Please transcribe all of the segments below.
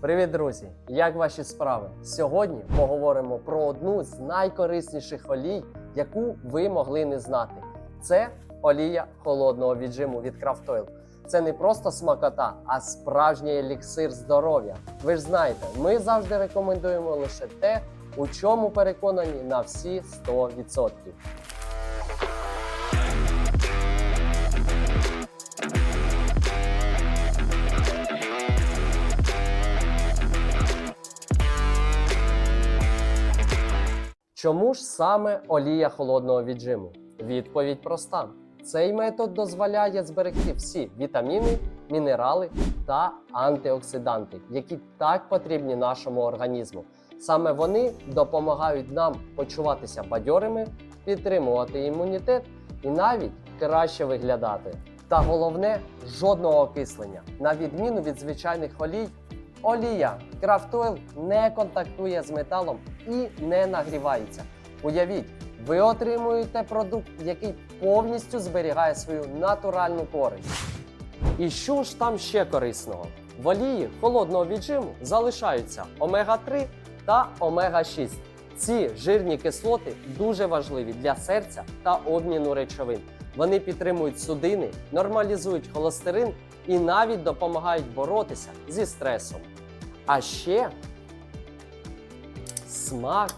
Привіт, друзі! Як ваші справи? Сьогодні поговоримо про одну з найкорисніших олій, яку ви могли не знати. Це олія холодного віджиму від Craft Це не просто смакота, а справжній еліксир здоров'я. Ви ж знаєте, ми завжди рекомендуємо лише те, у чому переконані на всі 100%. Чому ж саме олія холодного віджиму? Відповідь проста: цей метод дозволяє зберегти всі вітаміни, мінерали та антиоксиданти, які так потрібні нашому організму. Саме вони допомагають нам почуватися бадьорими, підтримувати імунітет і навіть краще виглядати. Та головне жодного окислення. На відміну від звичайних олій, Олія Oil не контактує з металом і не нагрівається. Уявіть, ви отримуєте продукт, який повністю зберігає свою натуральну користь. І що ж там ще корисного? В олії холодного віджиму залишаються омега-3 та омега-6. Ці жирні кислоти дуже важливі для серця та обміну речовин. Вони підтримують судини, нормалізують холестерин і навіть допомагають боротися зі стресом. А ще смак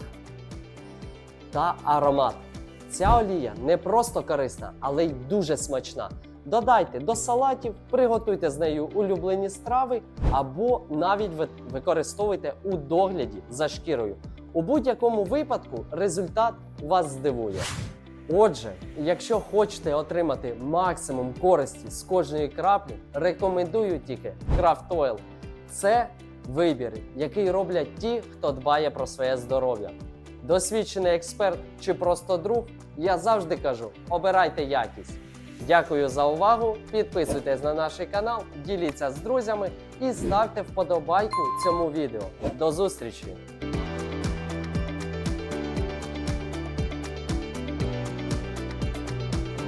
та аромат. Ця олія не просто корисна, але й дуже смачна. Додайте до салатів, приготуйте з нею улюблені страви або навіть використовуйте у догляді за шкірою. У будь-якому випадку результат вас здивує. Отже, якщо хочете отримати максимум користі з кожної краплі, рекомендую тільки Craft Oil. Це вибір, який роблять ті, хто дбає про своє здоров'я. Досвідчений експерт чи просто друг, я завжди кажу: обирайте якість. Дякую за увагу. Підписуйтесь на наш канал, діліться з друзями і ставте вподобайку цьому відео. До зустрічі!